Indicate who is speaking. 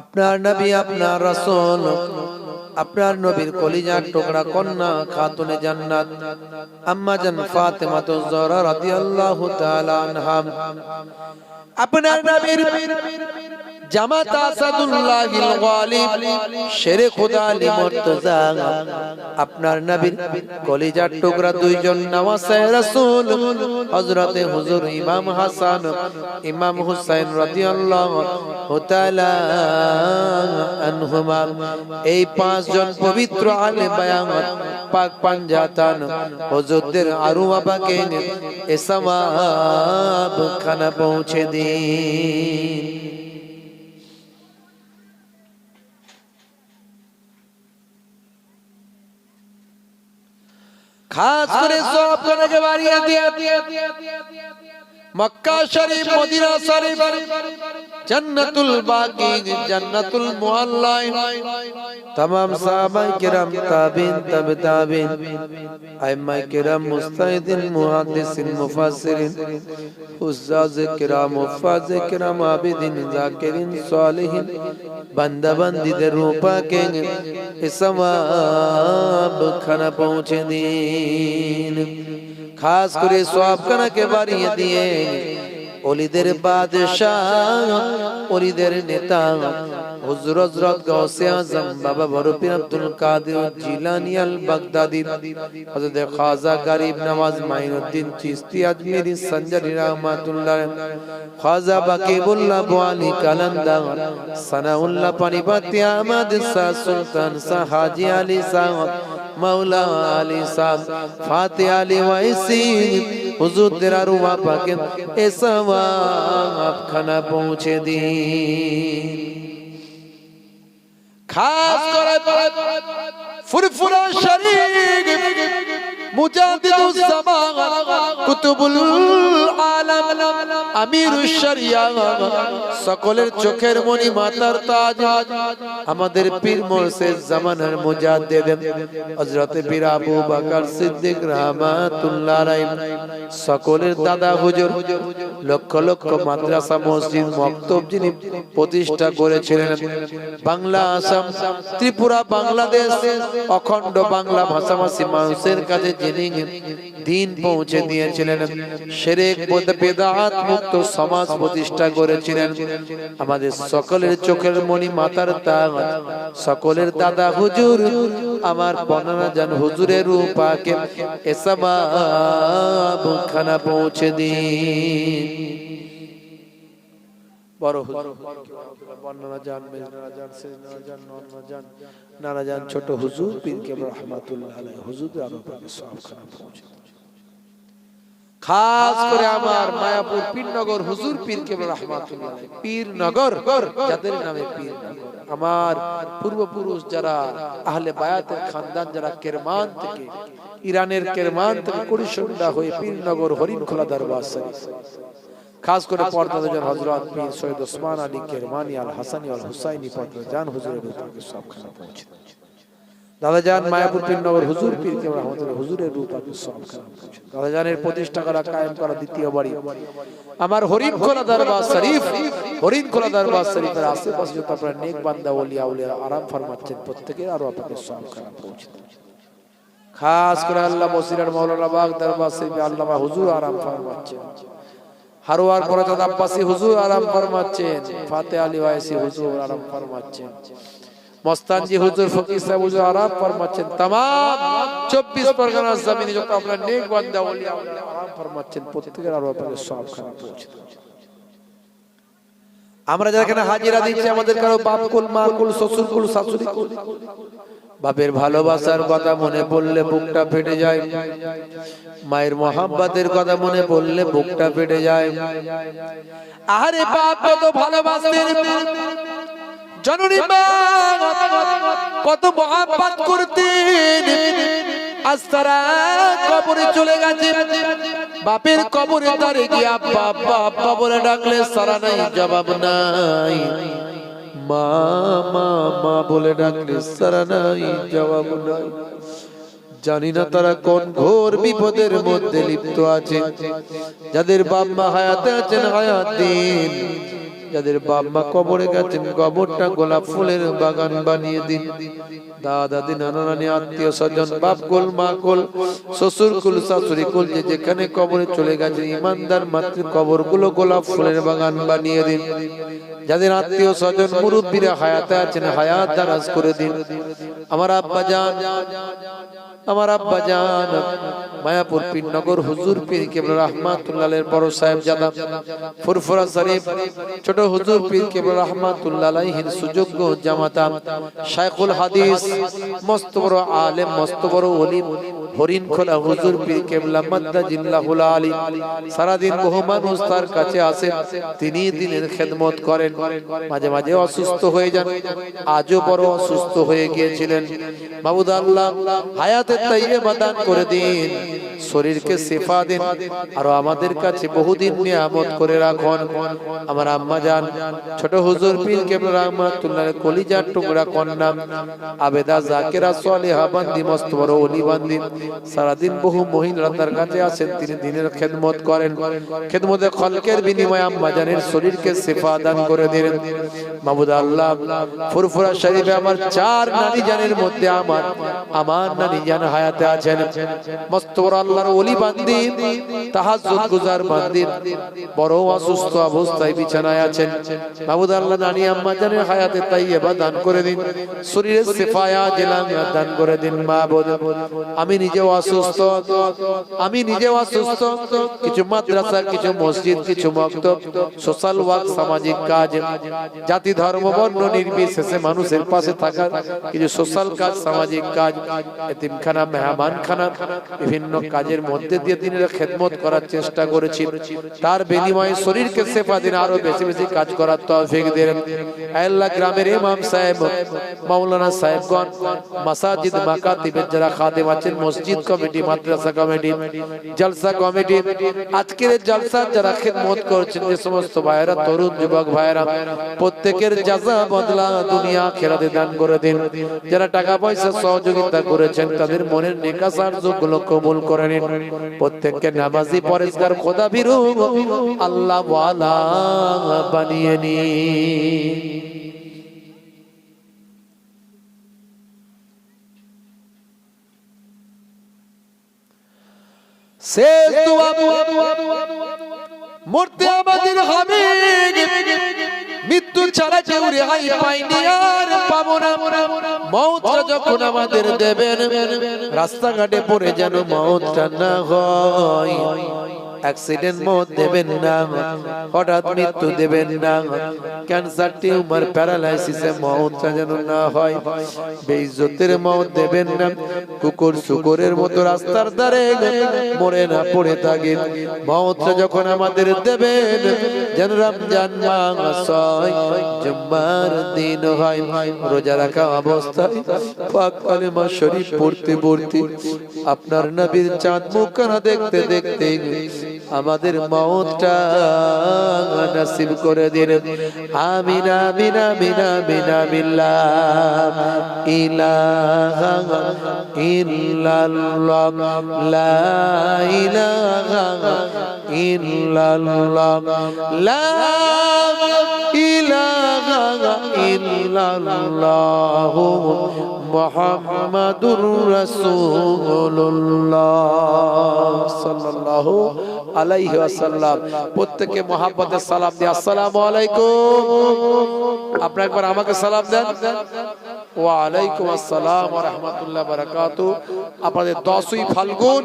Speaker 1: আপনার নবী আপনার রাসূল আপনার নবীর কলিজার টুকরা কন্যা খাতুনে জান্নাত। আম্মা জান ফাতেমা তো জহরা রাদিয়াল্লাহু তাআলা আনহা। আপনার নবীর জামাত আসাদুল্লাহিল গালিব শেরে খোদা আলী আপনার নবীর কলিজার টুকরা দুইজন নওয়াসে রাসূল, হযরতে হুজুর ইমাম হাসান, ইমাম হুসাইন রাদিয়াল্লাহু তাআলা আনহুমা। এই পাঁচজন পবিত্র আলে বায়াত, পাক পাঞ্জাতান, হুজুরদের আরুয়া পাকে এ সওয়াব খানা পৌঁছে দিন খাস করে সব করাকে বাড়িয়ে দিয়ে মক্কা শরীফ, মদিনা শরীফ, জান্নাতুল বাকি জান্নাতুল মুআল্লাই तमाम সাহাবায়ে کرام তাবেইন তাবে তাবেইন আইমায়ে کرام মুস্তাহিদিন, মুহাদ্দিসিন, মুফাসসিরিন, উজ্জাজ کرام মুফাজ کرام আবিদিন, যাকিরিন, সালেহিন বান্দা বান্দীদের রূপাকে ইসমাব খানা পৌঁছে দিন। খাস করে সওয়াব খানাকে বাড়িয়ে দিয়ে অলিদের বাদশাহ অলিদের নেতা হুজুর হযরত গাউসে আজম বাবা বরপীর আব্দুল কাদের জিলানী আল বাগদাদি হযরত খাজা গরিব নওয়াজ মাইনুদ্দিন চিশতি আজমিরি সঞ্জরি রহমাতুল্লাহ খাজা বাকিবুল্লাহ বুয়ালি কালান্দার সানাউল্লাহ পানিপতি আহমদ শাহ সুলতান শাহ হাজি আলী শাহ মাওলা আলী শাহ ফাতে আলী ওয়াইসি হুজুর তেরা রুমা পাকে এ সওয়াব খানা পৌঁছে দিন খাস করে ফুরফুরা শরীফ মুজাদ্দিদুস জামান কুতুবুল আলাম আমিরুশ শরিয়া। সকলের চোখের মনি মাতার তাজ। আমাদের পীর মোরশেদ জামানার মুজাদ্দিদ হযরত পীর আবু বকর সিদ্দিক রাহমাতুল্লাহ আলাইহি। সকলের দাদা হুজুর। লক্ষ লক্ষ মাদ্রাসা, মসজিদ, মক্তব যিনি প্রতিষ্ঠা করেছিলেন। বাংলা আসাম, ত্রিপুরা, বাংলাদেশ, অখণ্ড বাংলা ভাষাভাষী মানুষের কাছে যিনি দিন পৌঁছে দিয়েছিলেন মুক্ত সমাজ প্রতিষ্ঠা করেছিলেন। আমাদের সকলের চোখের মণি মাতার তাগ সকলের দাদা হুজুর, আমার বর্ণনা জান হুজুরের রূপাকে এসবাব খানা পৌঁছে দিন। বড় বর্ণনা জান মেজনা জান সেজনা জান নন্না জান, নানা জান, ছোট হুজুর পীর কে রহমাতুল্লাহ হুজুর আমার পাকে সব খানা পৌঁছে খাস করে আমার মায়াপুর পীরনগর হুজুর পীর কে রহমাতুল্লাহ পীরনগর যাদের নামে পীরনগর আমার পূর্বপুরুষ যারা আহলে বায়াতের খানদান যারা কেরমান থেকে ইরানের কেরমান থেকে কুড়িশন্ডা হয়ে পীরনগর হরিণখোলা দরবার শরীফ খাস করে পর্দা দুজন হযরত পীর সৈয়দ ওসমান আলী কেরমানি আল হাসানি আল হুসাইনি পর্দা জান হুজুরের রূপাকে সবখানে পৌঁছে দাদা জান মায়াপুর পীরনগর হুজুর পীর কে রহমতুল্লাহ হুজুরের রূপাকে সবখানে পৌঁছে দাদা প্রতিষ্ঠা করা কায়েম করা দ্বিতীয় বাড়ি। আমার হরিণখোলা দরবার শরীফ হরিণখোলা দরবার শরীফের আশেপাশে যত আপনারা নেক বান্দা ওলিয়া উলিয়া আরাম ফরমাচ্ছেন প্রত্যেকের আরও আপনাকে সবখানে পৌঁছে খাস করে আল্লাহ বসিরার মাওলানা বাগ দরবার শরীফে আল্লামা হুজুর আরাম ফরমাচ্ছেন। হারোয়ার পরাজাত আব্বাসী হুজুর আরাম ফরমাচ্ছেন। ফাতে আলী ওয়াইসি হুজুর আরাম ফরমাচ্ছেন। মস্তানজি হুজুর ফকির সাহেব হুজুর আরাম ফরমাচ্ছেন तमाम 24 পরগনা জমিনে যত আপনারা নেক বান্দা ওলিয়া আরাম ফরমাচ্ছেন প্রত্যেকের আরো আপনাদের সব খানা পৌঁছে আমরা যারা এখানে হাজিরা দিচ্ছি আমাদের কারো বাপ কুল মা কুল শ্বশুর কুল শাশুড়ি কুল বাপের ভালোবাসার কথা মনে পড়লে বুকটা ফেটে যায় মায়ের মহাব্বাতের কথা মনে পড়লে বুকটা ফেটে যায় আরে বাপ কত ভালোবাসতেন জননী মা, কত মহাব্বাত করতেন। আজ তারা কবরে চলে গেছে। বাপের কবরে দাঁড়ে গিয়ে আব্বা আব্বা আব্বা বলে ডাকলে, সারা নাই, জবাব নাই। মা মা বলে ডাকলে, সারা নাই, জবাব নাই। জানি না তারা কোন ঘোর বিপদের মধ্যে লিপ্ত আছে। যাদের বাপ মা হায়াতে আছেন, হায়াত দিন। যাদের বাপ মা কবরে গেছেন, কবরটা গোলাপ ফুলের বাগান বানিয়ে দিন। দাদা দিন আত্মীয় স্বজন, বাপ কোল, মা কোল, শ্বশুর কুল, শাশুড়ি কুল, যে যেখানে কবরে চলে গেছে ইমানদার মাতৃ কবরগুলো গোলাপ ফুলের বাগান বানিয়ে দিন। যাদের আত্মীয় স্বজন মুরব্বীরা হায়াতে আছেন, হায়াত দারাজ করে দিন। আমার আব্বা জান আমার আব্বা জান মায়াপুর পীরনগর হুজুর পীর কেবল রহমাতুল্লাহের বড় সাহেব জাদা। ফুরফুরা শরীফ, ছোট হুজুর পীর কেবল রহমাতুল্লাহ আলাইহির সুযোগ্য জামাতা। শাইখুল হাদিস, মস্ত বড় আলেম, মস্ত বড় ওলি হরিণ খোলা হুজুর পীর কেবলা মাদ্দা জিল্লাহুল আলী। সারাদিন বহু মানুষ তার কাছে আসেন তিনি দিনের খেদমত করেন। মাঝে মাঝে অসুস্থ হয়ে যান, আজও বড় অসুস্থ হয়ে গিয়েছিলেন। মাবুদ আল্লাহ হায়াতের তাইয়ে দান করে দিন। শরীরকে শেফা দিন। আর আমাদের কাছে বহুদিন নিয়ামত করে রাখুন। আমার আম্মা জান ছোট হুজুর পীর কেবল রহমাতুল্লাহ কলিজার টুকরা কন্যা। আবেদা জাকেরা সালেহা বান্দি, মস্ত বড় অলি বান্দি। সারাদিন বহু মহিলা তার কাছে আসেন, তিনি দিনের খেদমত করেন। খেদমতে খলকের বিনিময়ে আম্মা জানের শরীরকে শেফা দান করে দিলেন। মাহমুদ আল্লাহ, ফুরফুরা শরীফে আমার চার নানি জানের মধ্যে আমার আমার নানি জান হায়াতে আছেন। মস্ত আল্লাহর ওলি বান্দি, তাহাজ্জুদ গুজার বান্দি, বড় অসুস্থ অবস্থায় বিছানায় আছেন। মাহমুদ আল্লাহ নানি আম্মা জানের হায়াতে তাইয়্যিবা দান করে দিন। শরীরে শিফায়া জেলামিয়া দান করে দিন মাহবুদ আমি নিজেও অসুস্থ, আমি নিজেও অসুস্থ। কিছু মাদ্রাসা, কিছু মসজিদ, কিছু মক্তব, সোশ্যাল ওয়ার্ক, সামাজিক কাজ। জাতি ধর্ম, বর্ণ, নির্বিশেষে মানুষের পাশে থাকা কিছু সোশ্যাল কাজ, সামাজিক কাজ, এতিমখানা, মেহমানখানা, বিভিন্ন কাজের মধ্যে দিয়ে দিনের খেদমত করার চেষ্টা করেছি। তার বিনিময়ে শরীরকে সেফা দিন, আরও বেশি বেশি কাজ করার তৌফিক দেন। আল্লাহ গ্রামের ইমাম সাহেব, মাওলানা সাহেবগণ, মাসাজিদ, মাকাতিবের যারা খাদেম আছেন, মসজিদ কমিটি, মাদ্রাসা কমিটি, জলসা কমিটি, আজকের এই জলসা যারা খেদমত করছেন যে সমস্ত ভাইয়েরা, তরুণ যুবক ভাইয়েরা প্রত্যেকের যাজা বদলা দুনিয়া খেরাতে দান করে দিন। যারা টাকা পয়সা সহযোগিতা করেছেন তাদের মনের নেকা সাহায্যগুলো কবুল করে নিন প্রত্যেককে নামাজি পরিষ্কার খোদা ভীরু আল্লাহ ওয়ালা বানিয়ে নিন। শেষ দোয়া। মরতে আমাদের মৃত্যু ছাড়া কেউ রেহাই পাইনি আর পাবো না মৌতটা যখন আমাদের দেবেন রাস্তাঘাটে পড়ে যেন মৌতটা না হয়। অ্যাক্সিডেন্ট মত দেবেন না। হঠাৎ মৃত্যু দেবেন না। ক্যান্সার টিউমার প্যারালাইসিসে মৌতটা যেন না হয়। বেইজ্জতের মত দেবেন না। কুকুর শুকুরের মতো রাস্তার ধারে মরে না, পড়ে থাকে। মৌতটা যখন আমাদের দেবেন, যেন রমজান মাস হয় জুম্মার দিন হয়। রোজা রাখা অবস্থায় পাক কালেমা শরীফ পড়তে পড়তে আপনার নবীর চাঁদ মুখখানা দেখতে দেখতে আমাদের মৌতটা নসিব করে দিন। আমিন আমিন আমিন আমিন, আমিল্লাহ। ইলাহা ইল্লাল্লাহ। লা ইলাহা ইল্লাল্লাহ। লা ইলাহা ইল্লাল্লাহ মুহাম্মাদুর রাসূলুল্লাহ। সাল্লাল্লাহু আলাইহি ওয়াসাল্লাম। প্রত্যেককে মহাব্বতের সালাম দিয়ে আসসালামু আলাইকুম। আপনারা একবার আমাকে সালাম দেন। ওয়া আলাইকুম আসসালাম ওয়া রাহমাতুল্লাহ বারাকাতু আপনাদের 10ই ফাল্গুন